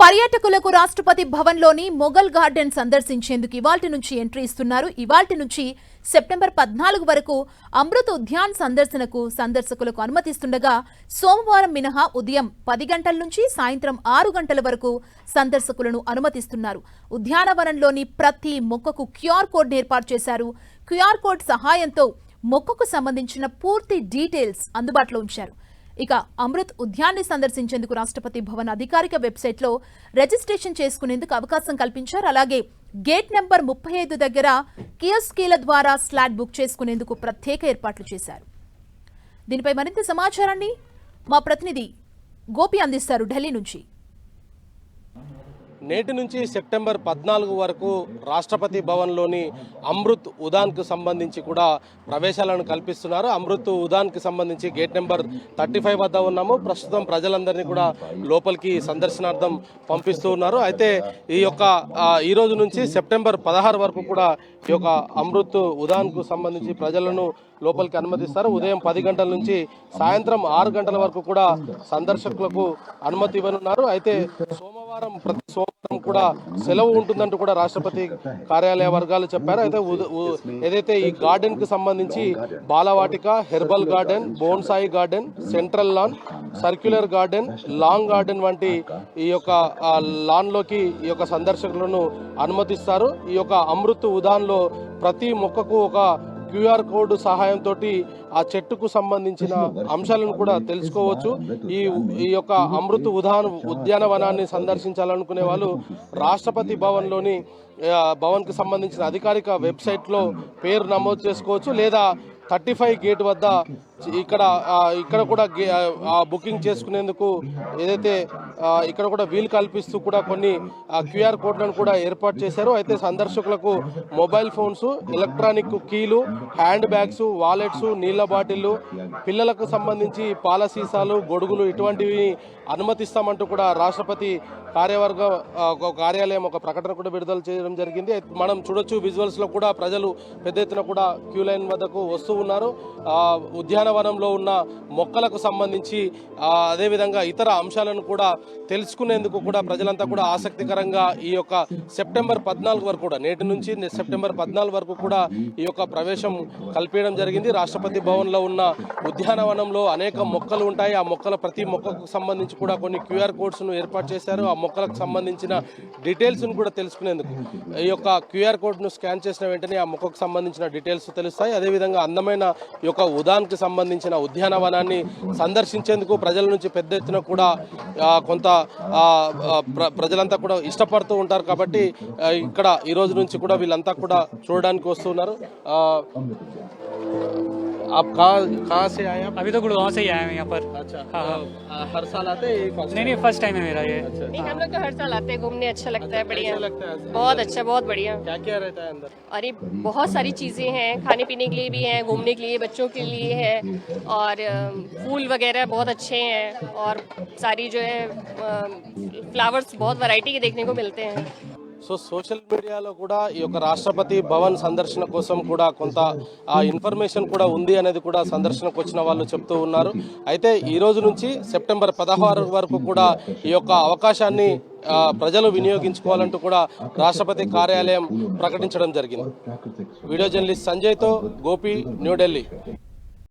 పర్యాటకులకు రాష్ట్రపతి భవన్లోని మొఘల్ గార్డెన్ సందర్శించేందుకు ఇవాల్టి నుంచి ఎంట్రీ ఇస్తున్నారు. ఇవాల్టి నుంచి సెప్టెంబర్ పద్నాలుగు వరకు అమృత్ ఉద్యాన్ సందర్శనకు సందర్శకులకు అనుమతిస్తుండగా సోమవారం మినహా ఉదయం పది గంటల నుంచి సాయంత్రం ఆరు గంటల వరకు సందర్శకులను అనుమతిస్తున్నారు. ఉద్యానవనంలోని ప్రతి మొక్కకు క్యూఆర్ కోడ్ ఏర్పాటు చేశారు. క్యూఆర్ కోడ్ సహాయంతో మొక్కకు సంబంధించిన పూర్తి డీటెయిల్స్ అందుబాటులో ఉంచారు. ఇక అమృత్ ఉద్యాన్ని సందర్శించేందుకు రాష్ట్రపతి భవన్ అధికారిక వెబ్సైట్లో రిజిస్ట్రేషన్ చేసుకునేందుకు అవకాశం కల్పించారు. అలాగే గేట్ నెంబర్ ముప్పై ఐదు దగ్గర కియోస్కీల ద్వారా స్లాట్ బుక్ చేసుకునేందుకు ప్రత్యేక ఏర్పాట్లు చేశారు. దీనిపై మరింత సమాచారాన్ని మా ప్రతినిధి గోపి అందిస్తారు ఢిల్లీ నుంచి. నేటి నుంచి సెప్టెంబర్ పద్నాలుగు వరకు రాష్ట్రపతి భవన్లోని అమృత్ ఉదాన్కు సంబంధించి కూడా ప్రవేశాలను కల్పిస్తున్నారు. అమృత్ ఉదాన్కి సంబంధించి గేట్ నెంబర్ థర్టీ ఫైవ్ వద్ద ఉన్నాము. ప్రస్తుతం ప్రజలందరినీ కూడా లోపలికి సందర్శనార్థం పంపిస్తూ ఉన్నారు. అయితే ఈ యొక్క ఈరోజు ఈ రోజు నుంచి సెప్టెంబర్ పదహారు వరకు కూడా ఈ యొక్క అమృత్ ఉదాన్కు సంబంధించి ప్రజలను లోపలికి అనుమతిస్తారు. ఉదయం పది గంటల నుంచి సాయంత్రం ఆరు గంటల వరకు కూడా సందర్శకులకు అనుమతి ఇవ్వనున్నారు. అయితే సోమవారం ప్రతి సోమవారం కూడా సెలవు ఉంటుందంటూ కూడా రాష్ట్రపతి కార్యాలయ వర్గాలు చెప్పారు. అయితే ఉ- ఏదైతే ఈ గార్డెన్కి సంబంధించి Balavatika herbal garden bonsai garden central lawn circular garden long garden వంటి ఈ యొక్క లాన్లోకి లాన్లోకి ఈ యొక్క సందర్శకులను అనుమతిస్తారు. ఈ యొక్క అమృత్ ఉదాన్లో ప్రతి మొక్కకు ఒక క్యూఆర్ కోడ్ సహాయంతో ఆ చెట్టుకు సంబంధించిన అంశాలను కూడా తెలుసుకోవచ్చు. ఈ ఈ యొక్క అమృత ఉదాన ఉద్యానవనాన్ని సందర్శించాలనుకునే వాళ్ళు రాష్ట్రపతి భవన్లోని భవన్కి సంబంధించిన అధికారిక వెబ్సైట్లో పేరు నమోదు చేసుకోవచ్చు లేదా థర్టీ ఫైవ్ గేట్ వద్ద ఇక్కడ ఇక్కడ కూడా గే- ఆ, బుకింగ్ చేసుకునేందుకు ఏదైతే ఇక్కడ కూడా వీలు కల్పిస్తూ కూడా కొన్ని క్యూఆర్ కోడ్లను కూడా ఏర్పాటు చేశారు. అయితే సందర్శకులకు మొబైల్ ఫోన్స్ ఎలక్ట్రానిక్ కీలు హ్యాండ్ బ్యాగ్స్ వాలెట్స్ నీళ్ళ బాటిళ్ళు పిల్లలకు సంబంధించి పాల సీసాలు గొడుగులు ఇటువంటివి అనుమతిస్తామంటూ కూడా రాష్ట్రపతి కార్యవర్గ ఒక కార్యాలయం ఒక ప్రకటన కూడా విడుదల చేయడం జరిగింది. మనం చూడొచ్చు విజువల్స్లో కూడా ప్రజలు పెద్ద ఎత్తున కూడా క్యూ లైన్ వద్దకు వస్తూ ఉన్నారు. ఉద్యాన ఉద్యానవనంలో ఉన్న మొక్కలకు సంబంధించి అదేవిధంగా ఇతర అంశాలను కూడా తెలుసుకునేందుకు కూడా ప్రజలంతా కూడా ఆసక్తికరంగా ఈ యొక్క సెప్టెంబర్ పద్నాలుగు వరకు కూడా నేటి నుంచి సెప్టెంబర్ పద్నాలుగు వరకు కూడా ఈ యొక్క ప్రవేశం కల్పించడం జరిగింది. రాష్ట్రపతి భవన్లో ఉన్న ఉద్యానవనంలో అనేక మొక్కలు ఉంటాయి. ఆ మొక్కల ప్రతి మొక్కకు సంబంధించి కూడా కొన్ని క్యూఆర్ కోడ్స్ను ఏర్పాటు చేశారు. ఆ మొక్కలకు సంబంధించిన డీటెయిల్స్ను కూడా తెలుసుకునేందుకు. ఈ యొక్క క్యూఆర్ కోడ్ను స్కాన్ చేసిన వెంటనే ఆ మొక్కకు సంబంధించిన డీటెయిల్స్ తెలుస్తాయి. అదేవిధంగా అందమైన ఈ యొక్క ఉదాన్కి సంబంధించిన ఉద్యానవనాన్ని సందర్శించేందుకు ప్రజల నుంచి పెద్ద ఎత్తున కూడా కొంత ప్ర- ప్రజలంతా కూడా ఇష్టపడుతూ ఉంటారు కాబట్టి ఇక్కడ ఈ రోజు నుంచి కూడా వీళ్ళంతా కూడా చూడడానికి వస్తున్నారు. आप कहाँ कहाँ से आए आप? अभी तो गुड़गांव से ही आए हैं यहाँ पर। अच्छा हाँ हाँ। हर साल आते हैं नहीं नहीं फ़र्स्ट टाइम है मेरा ये। नहीं हम लोग तो हर साल आते हैं घूमने अच्छा लगता है बढ़िया। कैसा लगता है बहुत अच्छा बहुत बढ़िया। क्या क्या रहता है अंदर? अरे बहुत सारी चीज़ें हैं खाने पीने के लिए भी हैं घूमने के लिए बच्चों के लिए है और फूल वगैरह बहुत अच्छे हैं और सारी जो है फ्लावर्स बहुत वैरायटी के देखने को मिलते हैं। సో సోషల్ మీడియాలో కూడా ఈ యొక్క రాష్ట్రపతి భవన్ సందర్శన కోసం కూడా కొంత ఇన్ఫర్మేషన్ కూడా ఉంది అనేది కూడా సందర్శనకు వచ్చిన వాళ్ళు చెప్తూ ఉన్నారు. అయితే ఈ రోజు నుంచి సెప్టెంబర్ పదహారు వరకు కూడా ఈ యొక్క అవకాశాన్ని ప్రజలు వినియోగించుకోవాలంటూ కూడా రాష్ట్రపతి కార్యాలయం ప్రకటించడం జరిగింది. వీడియో జర్నలిస్ట్ సంజయ్తో గోపి న్యూఢిల్లీ